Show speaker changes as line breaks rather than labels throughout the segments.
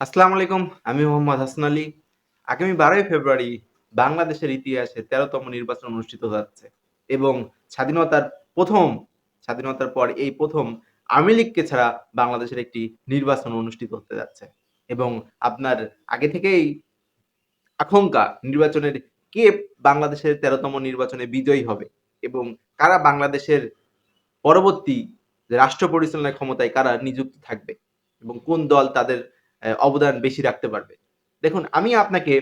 আসসালামু আলাইকুম, আমি মোহাম্মদ হাসান আলী। আগামী বারোই ফেব্রুয়ারি বাংলাদেশের ইতিহাসে তেরোতম নির্বাচন অনুষ্ঠিত যাচ্ছে এবং স্বাধীনতার প্রথম, স্বাধীনতার পর এই প্রথম আওয়ামী লীগকে ছাড়া বাংলাদেশের একটি নির্বাচন অনুষ্ঠিত হতে যাচ্ছে এবং আপনার আগে থেকেই আশঙ্কা নির্বাচনের কে বাংলাদেশের তেরোতম নির্বাচনে বিজয়ী হবে এবং কারা বাংলাদেশের পরবর্তী রাষ্ট্র পরিচালনার ক্ষমতায় কারা নিযুক্ত থাকবে এবং কোন দল তাদের অবদান বেশি রাখতে পারবে। দেখুন, আমি আপনাকে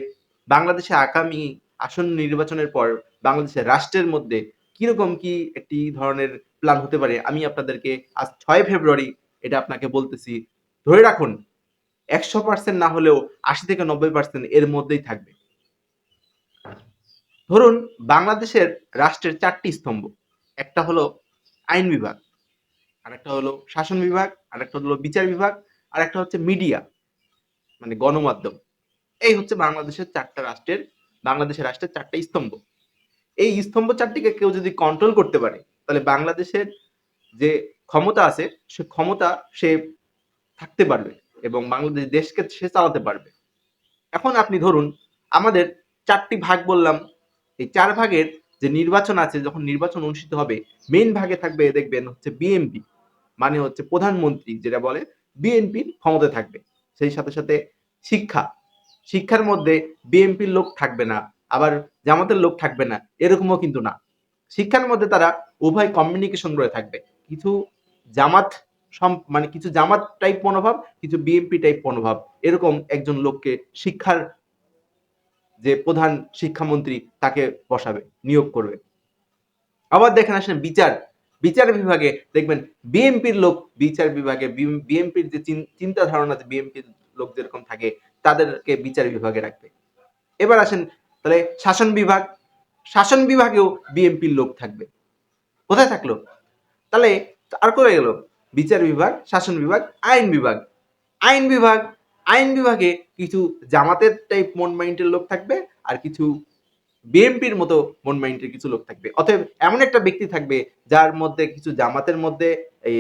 বাংলাদেশে আগামী আসন্ন নির্বাচনের পর বাংলাদেশের রাষ্ট্রের মধ্যে কীরকম কি একটি ধরনের প্ল্যান হতে পারে, আমি আপনাদেরকে আজ ছয় ফেব্রুয়ারি এটা আপনাকে বলতেছি। ধরে রাখুন, একশো পার্সেন্ট না হলেও আশি থেকে নব্বই পার্সেন্ট এর মধ্যেই থাকবে। ধরুন, বাংলাদেশের রাষ্ট্রের চারটি স্তম্ভ, একটা হলো আইন বিভাগ, আরেকটা হলো শাসন বিভাগ, আরেকটা হলো বিচার বিভাগ আর একটা হচ্ছে মিডিয়া। মানে গণমাধ্যম। এই হচ্ছে বাংলাদেশের চারটা রাষ্ট্রের, বাংলাদেশের রাষ্ট্রের চারটা স্তম্ভ। এই স্তম্ভ চারটিকে কেউ যদি কন্ট্রোল করতে পারে, তাহলে বাংলাদেশের যে ক্ষমতা আছে, সে ক্ষমতা সে থাকতে পারবে এবং বাংলাদেশ দেশকে সে চালাতে পারবে। এখন আপনি ধরুন, আমাদের চারটি ভাগ বললাম। এই চার ভাগের যে নির্বাচন আছে, যখন নির্বাচন অনুষ্ঠিত হবে মেন ভাগে থাকবে, দেখবেন হচ্ছে বিএনপি মানে হচ্ছে প্রধানমন্ত্রী যেটা বলে বিএনপির ক্ষমতা থাকবে। সেই সাথে সাথে শিক্ষা। শিক্ষার মধ্যে বিএনপির লোক থাকবে না, আবার জামাতের লোক থাকবে না, এরকমও কিন্তু না। শিক্ষার মধ্যে তারা উভয় কমিউনিকেশন করে থাকবে। কিছু জামাত মানে কিছু জামাত টাইপ মনোভাব, কিছু বিএনপি টাইপ মনোভাব। এরকম একজন লোককে শিক্ষার যে প্রধান শিক্ষামন্ত্রী তাকে বসাবে, নিয়োগ করবে। আবার দেখেন আসেন বিচার। বিচার বিভাগে দেখবেন বিএনপির লোক, বিচার বিভাগে বিএনপির যে চিন- চিন্তা ধারণা যে বিএনপির লোক যেরকম থাকে, তাদেরকে বিচার বিভাগে রাখবে। এবার আসেন, তাহলে শাসন বিভাগ, শাসন বিভাগেও বিএনপির লোক থাকবে। কোথায় থাকল? তাহলে আর কোথায় গেল? বিচার বিভাগ, শাসন বিভাগ, আইন বিভাগ। আইন বিভাগ, আইন বিভাগে কিছু জামাতের টাইপ মন মাইন্ডের লোক থাকবে আর কিছু বিএনপির মতো মন মাইন্ডের কিছু লোক থাকবে। অতএব এমন একটা ব্যক্তি থাকবে যার মধ্যে কিছু জামাতের মধ্যে এই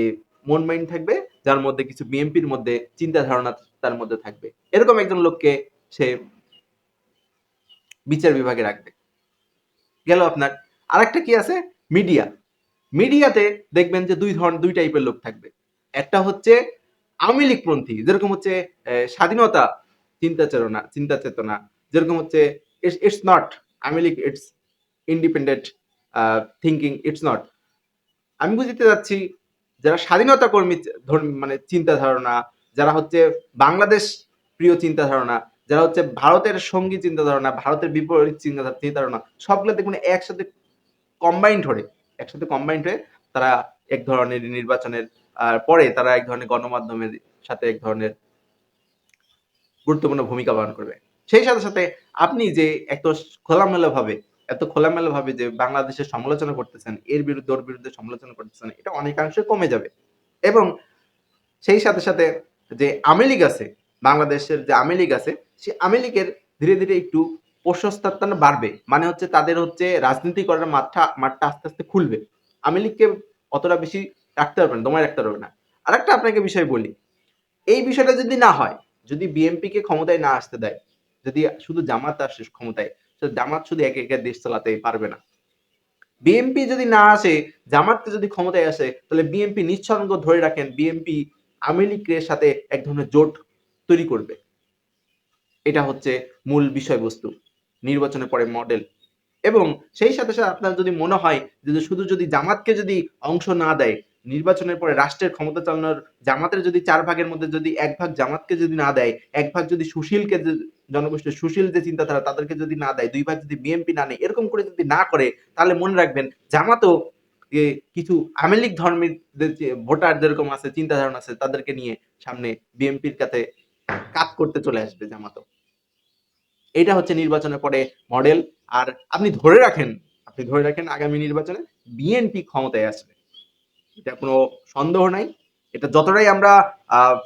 মন মাইন্ড থাকবে যার মধ্যে কিছু বিএনপির মধ্যে চিন্তা ধারণা তার মধ্যে থাকবে। এরকম একজন লোককে সে বিচার বিভাগে রাখবে। গেল আপনার। আরেকটা কি আছে? মিডিয়া। মিডিয়াতে দেখবেন যে দুই ধরনের দুই টাইপের লোক থাকবে। একটা হচ্ছে আওয়ামী লীগপন্থী যেরকম হচ্ছে স্বাধীনতা চিন্তা চেতনা চিন্তা চেতনা, যেরকম হচ্ছে it's not Awami League it's independent thinking it's not আমি বুঝতে যাচ্ছি যারা স্বাধীনতা কর্মী মানে চিন্তা ধারণা যারা হচ্ছে বাংলাদেশ প্রিয় চিন্তা ধারণা যারা হচ্ছে ভারতের সঙ্গী চিন্তা ধারণা ভারতের বিপরীত চিন্তা ধারণা সবগুলো দেখুন একসাথে কম্বাইন্ড হয়ে, একসাথে কম্বাইন্ড হয়ে তারা এক ধরনের নির্বাচনের পরে তারা এক ধরনের গণমাধ্যমের সাথে এক ধরনের গুরুত্বপূর্ণ ভূমিকা পালন করবে। সেই সাথে সাথে আপনি যে এত খোলামেলা ভাবে এত খোলামেলা ভাবে যে বাংলাদেশের সমালোচনা করতেছেন, এর বিরুদ্ধে, ওর বিরুদ্ধে সমালোচনা করতেছেন, এটা অনেকাংশে কমে যাবে। এবং সেই সাথে সাথে যে আওয়ামী লীগ আছে, বাংলাদেশের যে আওয়ামী লীগ আছে সেই আওয়ামী লীগের ধীরে ধীরে একটু প্রশস্তার বাড়বে। মানে হচ্ছে তাদের হচ্ছে রাজনীতি করার মাঠটা মাঠটা আস্তে আস্তে খুলবে। আওয়ামী লীগকে অতটা বেশি রাখতে পারবে না, দমায় রাখতে পারবে না। আরেকটা আপনাকে বিষয় বলি, এই বিষয়টা যদি না হয়, যদি বিএনপি কে ক্ষমতায় না আসতে দেয়, যদি শুধু জামাত আসে ক্ষমতায় তো জামাত শুধু একে একে দেশ চালাতে পারবে না। বিএনপি যদি না আসে, জামাতকে যদি ক্ষমতায় আসে, তাহলে বিএনপি নিঃসঙ্গ ধরে রাখেন, বিএনপি আওয়ামী লীগের সাথে এক ধরনের জোট তৈরি করবে। এটা হচ্ছে মূল বিষয়বস্তু নির্বাচনের পরে মডেল। এবং সেই সাথে সাথে আপনার যদি মনে হয় যে শুধু যদি জামাতকে যদি অংশ না দেয়, নির্বাচনের পরে রাষ্ট্রের ক্ষমতা চালানোর জামাতের যদি চার ভাগের মধ্যে যদি এক ভাগ জামাতকে যদি না দেয়, এক ভাগ যদি সুশীলকে জনগোষ্ঠীর সুশীল যে চিন্তাধারা তাদেরকে যদি না দেয় দুই ভাগ যদি বিএনপি না নেয়, এরকম করে যদি না করে, তাহলে মনে রাখবেন জামাতও কিছু আওয়ামী লীগ ধর্মের ভোটার যেরকম আছে চিন্তা ধারণা আছে, তাদেরকে নিয়ে সামনে বিএনপির কাছে কাজ করতে চলে আসবে জামাতও। এটা হচ্ছে নির্বাচনের পরে মডেল। আর আপনি ধরে রাখেন, আপনি ধরে রাখেন আগামী নির্বাচনে বিএনপি ক্ষমতায় আসবে। এটা কোনো সন্দেহ নাই। এটা যতটাই আমরা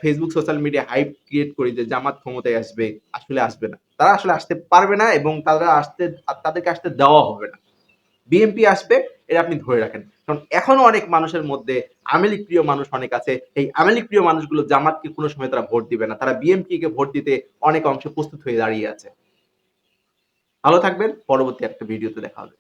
Facebook social media hype create করি যে জামাত ক্ষমতায় আসবে, আসলে আসবে না। তারা আসলে আসতে পারবে না এবং তারা আসতে, তাদেরকে আসতে দেওয়া হবে না। বিএনপি আসবে, এটা আপনি ধরে রাখেন। কারণ এখনও অনেক মানুষের মধ্যে আমেলিক প্রিয় মানুষ অনেক আছে। এই আমেলিক প্রিয় মানুষগুলো জামাতকে কোনো সময় তারা ভোট দিবে না। তারা বিএনপি কে ভোট দিতে অনেক অংশে প্রস্তুত হয়ে দাঁড়িয়ে আছে। ভালো থাকবেন, পরবর্তী একটা ভিডিওতে দেখা হবে।